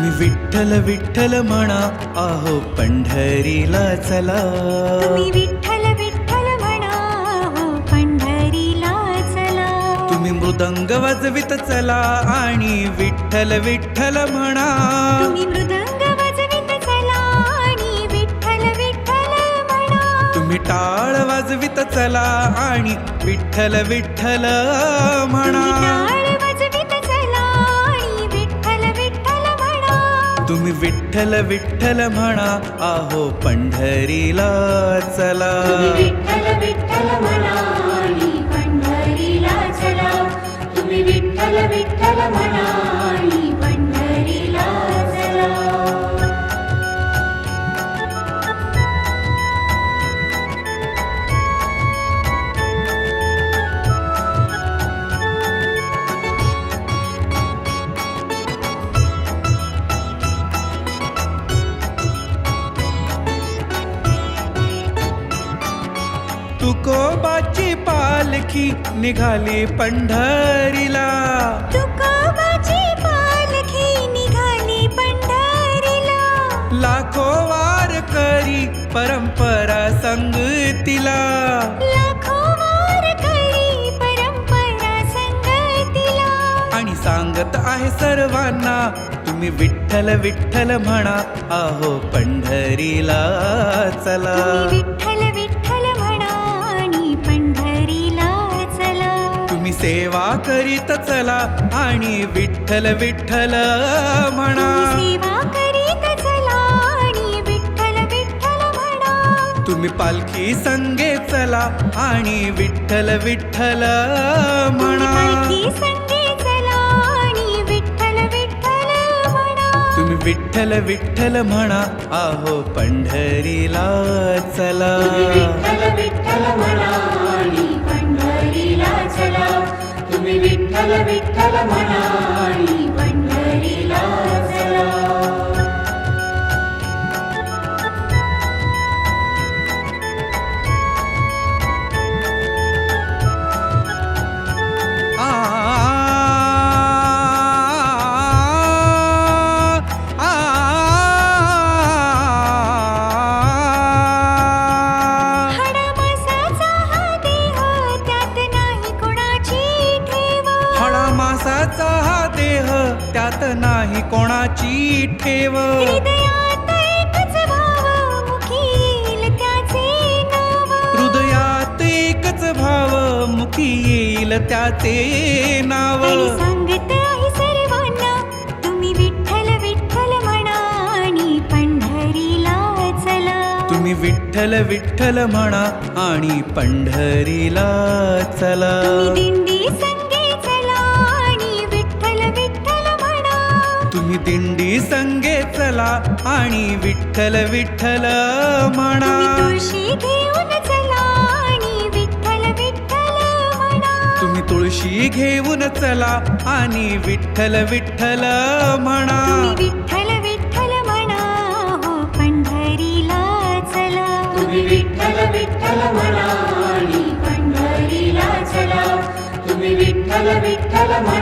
तुम्ही विठ्ठल विठ्ठल म्हणा आहो पंढरीला चला. तुम्ही विठ्ठल विठ्ठल म्हणा पंढरीला चला. तुम्ही मृदंग वाजवित चला आणि विठ्ठल विठ्ठल म्हणा. तुम्ही मृदंग वाजवित चला आणि विठ्ठल विठ्ठल म्हणा. तुम्ही टाळ वाजवित चला आणि विठ्ठल विठ्ठल म्हणा. तुम्ही विठ्ठल विठ्ठल म्हणा आहो पंढरीला चला. विठ्ठल विठ्ठल म्हणा पंढरीला चला. तुम्ही विठ्ठल विठ्ठल म्हणा तुकोबाची पालखी निघाली पंढरीला. तुकोबाची पालखी निघाली पंढरीला. लाखो वारकरी परंपरा संगतीला. लाखो वारकरी परंपरा संगतीला. आणि सांगत आहे सर्वांना तुम्ही विठ्ठल विठ्ठल म्हणा आहो पंढरीला चला. विठ्ठल सेवा करीत चला आणि विठ्ठल विठ्ठल म्हणा. तुम्ही पालखी संगे चला आणि विठ्ठल विठ्ठल म्हणा. तुम्ही विठ्ठल विठ्ठल म्हणा. आहो पंढरीला चला. विठ्ठल विठ्ठल म्हणा. विठ्ठल विठ्ठल म्हणा त्यात नाही कोणाची ठेव. हृदयात एकच भाव मुखी येईल त्याचे नाव. हृदयात सांगत आहे सर्वांना तुम्ही विठ्ठल विठ्ठल म्हणा आणि पंढरीला चला. तुम्ही विठ्ठल विठ्ठल म्हणा आणि पंढरीला चला. दिंडी तुम्ही दिंडी संगे चला आणि विठ्ठल विठ्ठल म्हणा. तुम्ही तुळशी घेऊन चला आणि विठ्ठल विठ्ठल म्हणा. तुम्ही तुळशी घेऊन चला आणि विठ्ठल विठ्ठल म्हणा. तुम्ही विठ्ठल विठ्ठल म्हणा हो पंढरीला चला. तुम्ही विठ्ठल विठ्ठल म्हणा आणि पंढरीला चला. तुम्ही विठ्ठल विठ्ठल म्हणा.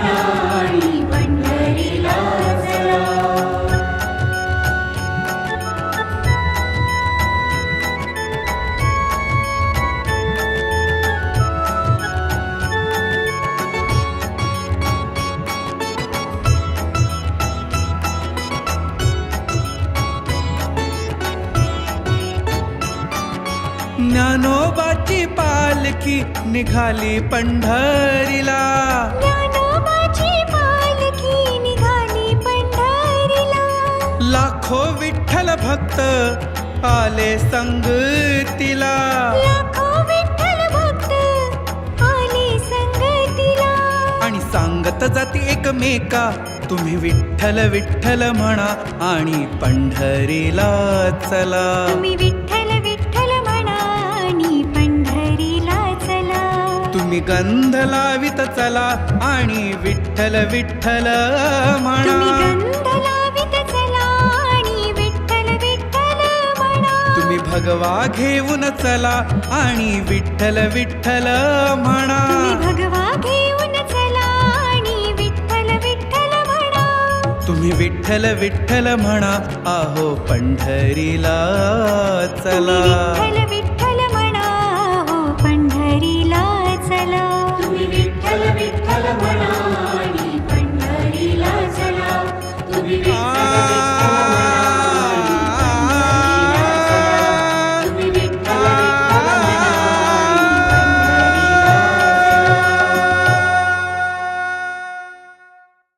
ज्ञानोबाची पालखी निघाली पंढरीला. ज्ञानोबाची पालखी निघाली पंढरीला. लाखो विठ्ठल भक्त आले संगतीला. लाखो विठ्ठल भक्त आले संगतीला. आणि सांगत जाती एकमेका तुम्ही विठ्ठल विठ्ठल म्हणा आणि पंढरीला चला. गंध लावित चला आणि विठ्ठल विठ्ठल म्हणा. तुम्ही भगवा घेऊन चला आणि विठ्ठल विठ्ठल म्हणा. तुम्ही विठ्ठल विठ्ठल म्हणा. आहो पंढरीला चला.